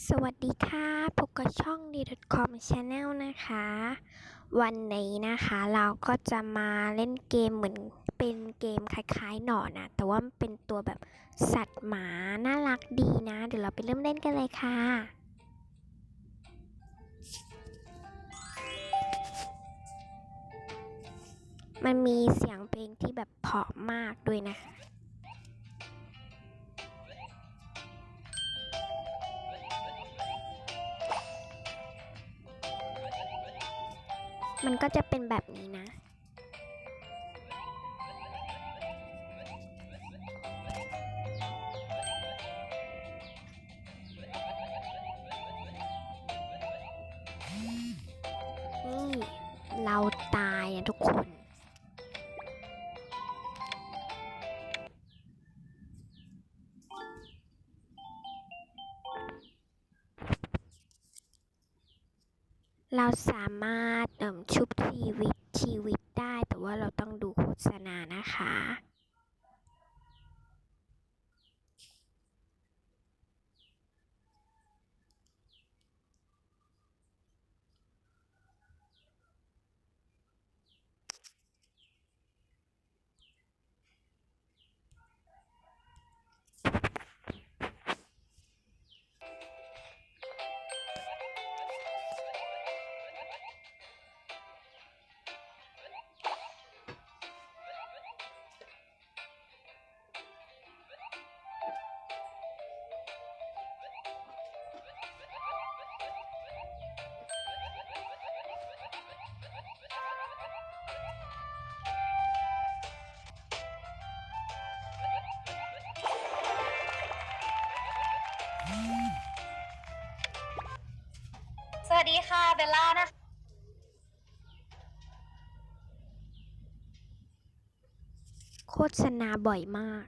สวัสดีค่ะพบกับช่อง d c o m Channel นะคะ วันนี้นะคะเราก็จะมาเล่นเกมเหมือนเป็นเกมคล้ายๆหนอนนะแต่ว่าเป็นตัวแบบสัตว์หมา น่ารักดีนะ เดี๋ยวเราไปเริ่มเล่นกันเลยค่ะ มันมีเสียงเพลงที่แบบเพาะมากด้วยนะคะ มันก็จะเป็นแบบนี้นะ นี่ เราตายนะทุกคน เราสามารถเอิ่มชุบชีวิตชีวิตได้ แต่ว่าเราต้องดูโฆษณานะคะ สวัสดีค่ะเบลล่านะคะ โฆษณาบ่อยมาก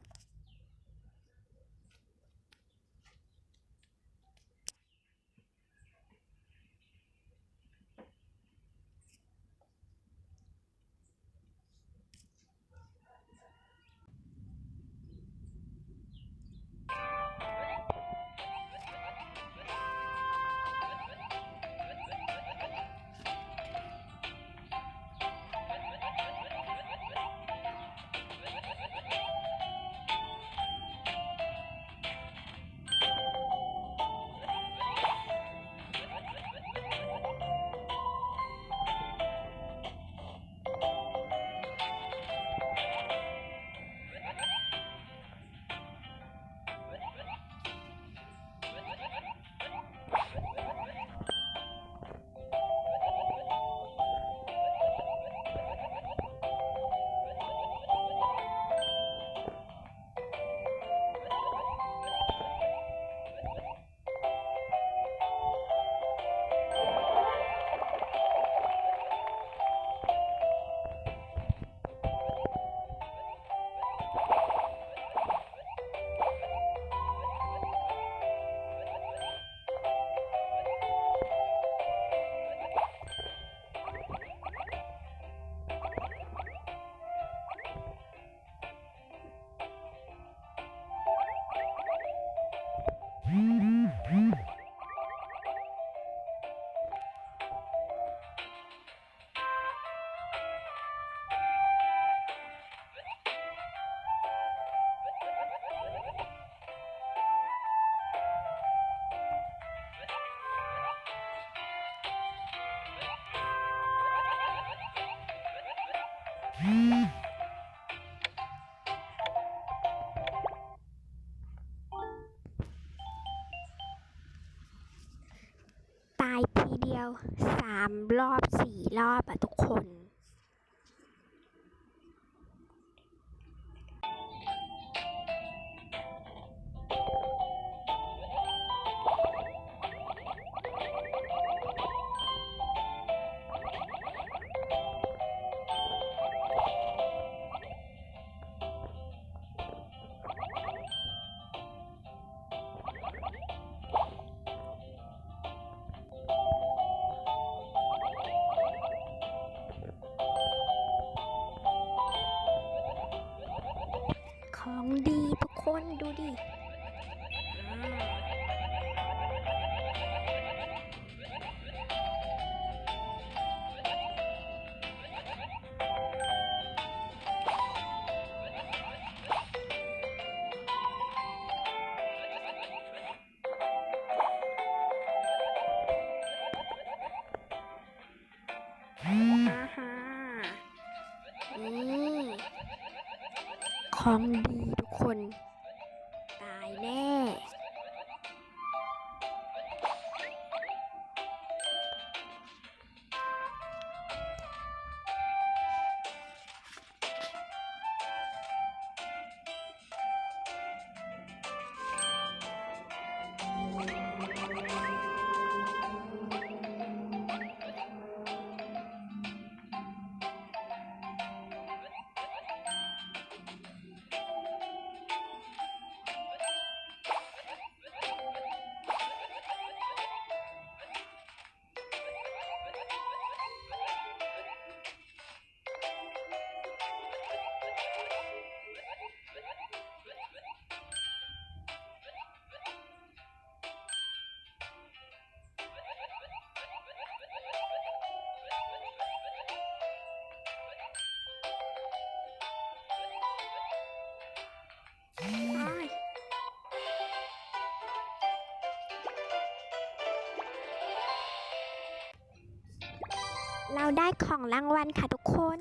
ตายทีเดียวสามรอบสี่รอบอะทุกคน คนดูดิของดีทุกคน เราได้ของรางวัลค่ะทุกคน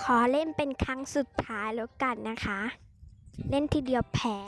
ขอเล่นเป็นครั้งสุดท้ายแล้วกันนะคะ เล่นทีเดียวแพ้